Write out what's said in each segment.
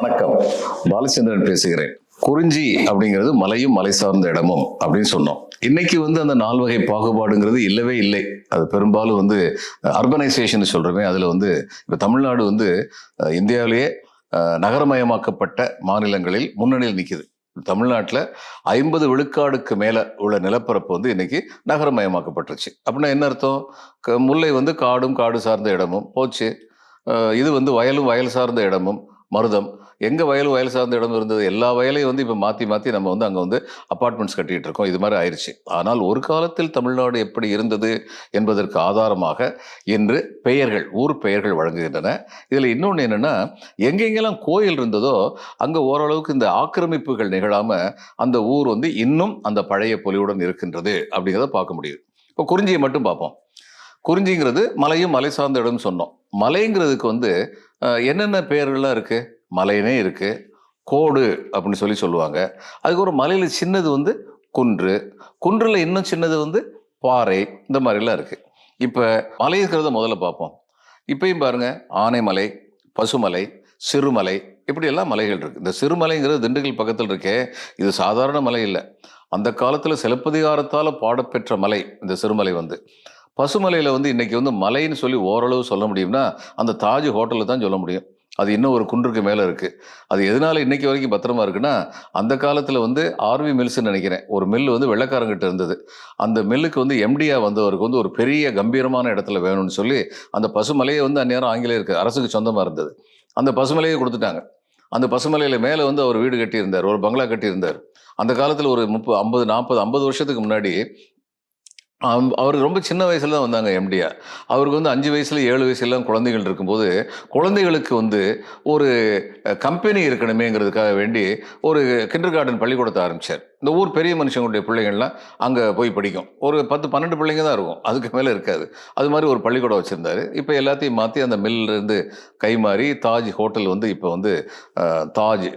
வணக்கம். பாலச்சந்திரன் பேசுகிறேன். குறிஞ்சி அப்படிங்கிறது மலையும் மலை சார்ந்த இடமும் அப்படின்னு சொன்னோம். இன்னைக்கு வந்து அந்த நால்வகை பாகுபாடுங்கிறது இல்லவே இல்லை. அது பெரும்பாலும் வந்து அர்பனைசேஷன் சொல்றோமே அதில் வந்து இப்போ தமிழ்நாடு வந்து இந்தியாவிலேயே நகரமயமாக்கப்பட்ட மாநிலங்களில் முன்னணியில் நிற்கிது தமிழ்நாட்டில் ஐம்பது விழுக்காடுக்கு மேலே உள்ள நிலப்பரப்பு வந்து இன்னைக்கு நகரமயமாக்கப்பட்டுருச்சு. அப்படின்னா என்ன அர்த்தம்? க- முல்லை வந்து காடும் காடு சார்ந்த இடமும் போச்சு. இது வந்து வயலும் வயல் சார்ந்த இடமும் மருதம். எங்கே வயல் வயல் சார்ந்த இடம் இருந்தது எல்லா வயலையும் வந்து இப்போ மாற்றி மாற்றி நம்ம வந்து அங்கே வந்து அப்பார்ட்மெண்ட்ஸ் கட்டிகிட்டு இருக்கோம். இது மாதிரி ஆயிடுச்சு ஆனால் ஒரு காலத்தில் தமிழ்நாடு எப்படி இருந்தது என்பதற்கு ஆதாரமாக இன்று பெயர்கள் ஊர் பெயர்கள் வழங்குகின்றன. இதில் இன்னொன்று என்னென்னா எங்கெங்கெல்லாம் கோயில் இருந்ததோ அங்கே ஓரளவுக்கு இந்த ஆக்கிரமிப்புகள் நிகழாமல் அந்த ஊர் வந்து இன்னும் அந்த பழைய பொலிவுடன் இருக்கின்றது அப்படிங்கிறத பார்க்க முடியுது. இப்போ குறிஞ்சியை மட்டும் பார்ப்போம். குறிஞ்சிங்கிறது மலையும் மலை சார்ந்த இடம்னு சொன்னோம். மலைங்கிறதுக்கு வந்து என்னென்ன பெயர்கள்லாம் இருக்குது மலைனே இருக்குது கோடு அப்படின்னு சொல்லி சொல்லுவாங்க. அதுக்கு ஒரு மலையில் சின்னது வந்து குன்று. குன்றில் இன்னும் சின்னது வந்து பாறை. இந்த மாதிரிலாம் இருக்குது இப்போ மலை இருக்கிறத முதல்ல பார்ப்போம். இப்பயும் பாருங்கள் ஆனைமலை பசுமலை சிறுமலை இப்படியெல்லாம் மலைகள் இருக்குது இந்த சிறுமலைங்கிறது திண்டுக்கல் பக்கத்தில் இருக்கே. இது சாதாரண மலை இல்லை. அந்த காலத்தில் சிலப்பதிகாரத்தால் பாடப்பெற்ற மலை இந்த சிறுமலை வந்து. பசுமலையில் வந்து இன்றைக்கி வந்து மலைன்னு சொல்லி ஓரளவு சொல்ல முடியும்னா அந்த தாஜ் ஹோட்டலில் தான் சொல்ல முடியும். அது இன்னும் ஒரு குன்றுக்கு மேலே இருக்குது அது எதனால இன்றைக்கி வரைக்கும் பத்திரமா இருக்குன்னா அந்த காலத்தில் வந்து ஆர்வி மில்ஸ்ன்னு நினைக்கிறேன். ஒரு மில் வந்து வெள்ளக்காரங்கிட்ட இருந்தது. அந்த மில்லுக்கு வந்து எம்டியாக வந்தவருக்கு வந்து ஒரு பெரிய கம்பீரமான இடத்துல வேணும்னு சொல்லி அந்த பசுமலையை வந்து அந்நேரம் ஆங்கிலேயருக்கு அரசுக்கு சொந்தமாக இருந்தது. அந்த பசுமலையை கொடுத்துட்டாங்க. அந்த பசுமலையில் மேலே வந்து அவர் வீடு கட்டியிருந்தார். ஒரு பங்களா கட்டியிருந்தார். அந்த காலத்தில் ஒரு முப்பது ஐம்பது நாற்பது ஐம்பது வருஷத்துக்கு முன்னாடி அவர் ரொம்ப சின்ன வயசில் தான் வந்தாங்க எம்டியா அவருக்கு வந்து அஞ்சு வயசில் ஏழு வயசுலாம் குழந்தைகள் இருக்கும்போது குழந்தைகளுக்கு வந்து ஒரு கம்பெனி இருக்கணுமேங்கிறதுக்காக வேண்டி ஒரு கிண்டர் கார்டன் பள்ளிக்கூடத்தை ஆரம்பிச்சார். இந்த ஊர் பெரிய மனுஷங்களுடைய பிள்ளைங்கள்லாம் அங்கே போய் படிக்கும். ஒரு பத்து பன்னெண்டு பிள்ளைங்க தான் இருக்கும். அதுக்கு மேலே இருக்காது. அது மாதிரி ஒரு பள்ளிக்கூடம் வச்சுருந்தாரு. இப்போ எல்லாத்தையும் மாற்றி அந்த மில்லிருந்து கை மாறி தாஜ் ஹோட்டல் வந்து இப்போ வந்து தாஜ்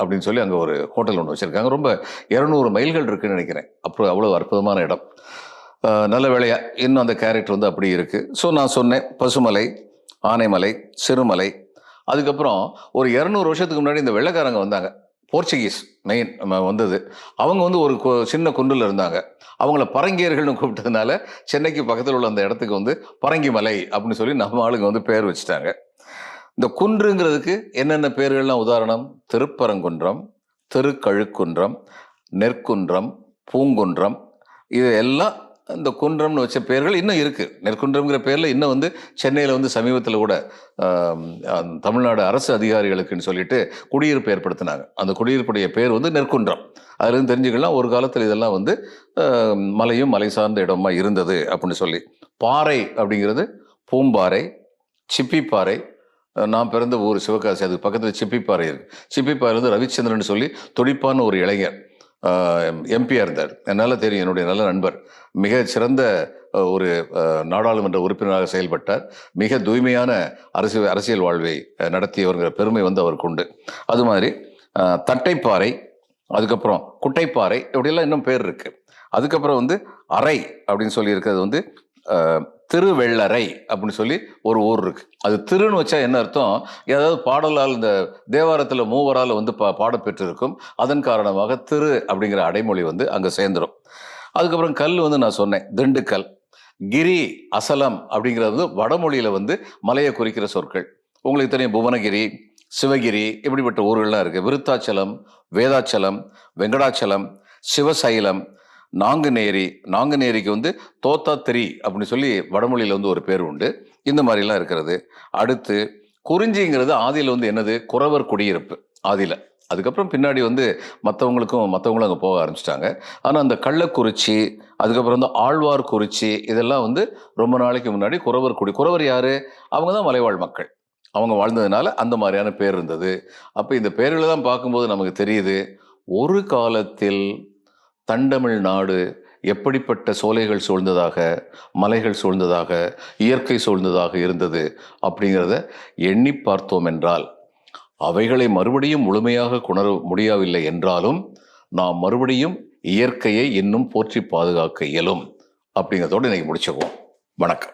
அப்படின்னு சொல்லி அங்கே ஒரு ஹோட்டல் ஒன்று வச்சுருக்காங்க. ரொம்ப இரநூறு மைல்கள் இருக்குதுன்னு நினைக்கிறேன். அப்புறம் அவ்வளோ அற்புதமான இடம். நல்ல வேலையாக இன்னும் அந்த கேரக்டர் வந்து அப்படி இருக்குது ஸோ நான் சொன்னேன் பசுமலை ஆனைமலை சிறுமலை அதுக்கப்புறம் ஒரு இரநூறு வருஷத்துக்கு முன்னாடி இந்த வெள்ளைக்காரங்க வந்தாங்க. போர்ச்சுகீஸ் மெயின் வந்தது. அவங்க வந்து ஒரு கு- சின்ன குன்றில் இருந்தாங்க. அவங்கள பரங்கியர்கள்னு கூப்பிட்டதுனால சென்னைக்கு பக்கத்தில் உள்ள அந்த இடத்துக்கு வந்து பரங்கி மலை அப்படின்னு சொல்லி நம்ம ஆளுங்க வந்து பேர் வச்சுட்டாங்க. இந்த குன்றுங்கிறதுக்கு என்னென்ன பேர்கள்லாம் உதாரணம்? திருப்பரங்குன்றம் திருக்கழுக்குன்றம் நெற்குன்றம் பூங்குன்றம் இது எல்லாம் இந்த குன்றம்னு வச்ச பெயர்கள் இன்னும் இருக்குது நெற்குன்றம்ங்கிற பேரில் இன்னும் வந்து சென்னையில் வந்து சமீபத்தில் கூட தமிழ்நாடு அரசு அதிகாரிகளுக்குன்னு சொல்லிட்டு குடியிருப்பு ஏற்படுத்தினாங்க. அந்த குடியிருப்புடைய பேர் வந்து நெற்குன்றம். அதுலேருந்து தெரிஞ்சுக்கலாம் ஒரு காலத்தில் இதெல்லாம் வந்து மலையும் மலை சார்ந்த இடமா இருந்தது அப்படின்னு சொல்லி. பாறை அப்படிங்கிறது பூம்பாறை சிப்பிப்பாறை நான் பிறந்த ஊர் சிவகாசி அதுக்கு பக்கத்தில் சிப்பிப்பாறை இருக்குது சிப்பிப்பாறை வந்து ரவிச்சந்திரன் சொல்லி துடிப்பான ஒரு இளைஞர். எம்பியாக இருந்தார் என்னால் தெரியும் என்னுடைய நல்ல நண்பர். மிக சிறந்த ஒரு நாடாளுமன்ற உறுப்பினராக செயல்பட்டார். மிக தூய்மையான அரசியல் அரசியல் வாழ்வை நடத்தியவர்கிற பெருமை வந்து அவருக்கு உண்டு. அது மாதிரி தட்டைப்பாறை அதுக்கப்புறம் குட்டைப்பாறை இப்படியெல்லாம் இன்னும் பேர் இருக்குது அதுக்கப்புறம் வந்து அறை அப்படின்னு சொல்லி இருக்கிறது வந்து திருவெள்ளரை அப்படின்னு சொல்லி ஒரு ஊர் இருக்கு. அது திருன்னு வச்சா என்ன அர்த்தம்? ஏதாவது பாடலால் இந்த தேவாரத்தில் மூவரால் வந்து பா பாடப்பெற்றிருக்கும் அதன் காரணமாக திரு அப்படிங்கிற அடைமொழி வந்து அங்கே சேர்ந்துடும் அதுக்கப்புறம் கல் வந்து நான் சொன்னேன். திண்டுக்கல். கிரி அசலம் அப்படிங்கிறது வந்து வடமொழியில் வந்து மலையை குறிக்கிற சொற்கள். உங்களுக்கு தெரியும் புவனகிரி சிவகிரி இப்படிப்பட்ட ஊர்கள்லாம் இருக்குது விருத்தாச்சலம் வேதாச்சலம் வெங்கடாச்சலம் சிவசைலம் நாங்குநேரி நாங்குநேரிக்கு வந்து தோத்தாத்திரி அப்படின்னு சொல்லி வடமொழியில் வந்து ஒரு பேர் உண்டு. இந்த மாதிரிலாம் இருக்கிறது. அடுத்து குறிஞ்சிங்கிறது ஆதியில் வந்து என்னது? குறவர் குடியிருப்பு ஆதியில். அதுக்கப்புறம் பின்னாடி வந்து மற்றவங்களுக்கும் மற்றவங்களும் அங்கே போக ஆரம்பிச்சிட்டாங்க. ஆனால் அந்த கள்ளக்குறிச்சி அதுக்கப்புறம் வந்து ஆழ்வார் குறிச்சி இதெல்லாம் வந்து ரொம்ப நாளைக்கு முன்னாடி குறவர் குடி குறவர் யார்? அவங்க தான் மலைவாழ் மக்கள். அவங்க வாழ்ந்ததுனால அந்த மாதிரியான பேர் இருந்தது. அப்போ இந்த பேர்களை தான் பார்க்கும்போது நமக்கு தெரியுது ஒரு காலத்தில் தண்டமிழ் நாடு எப்படிப்பட்ட சோலைகள் சூழ்ந்ததாக மலைகள் சூழ்ந்ததாக இயற்கை சூழ்ந்ததாக இருந்தது அப்படிங்கிறத எண்ணி பார்த்தோம் என்றால் அவைகளை மறுபடியும் முழுமையாக குணர முடியவில்லை என்றாலும் நாம் மறுபடியும் இயற்கையை இன்னும் போற்றி பாதுகாக்க இயலும் அப்படிங்கிறதோடு இன்னைக்கு முடிச்சுக்குவோம். வணக்கம்.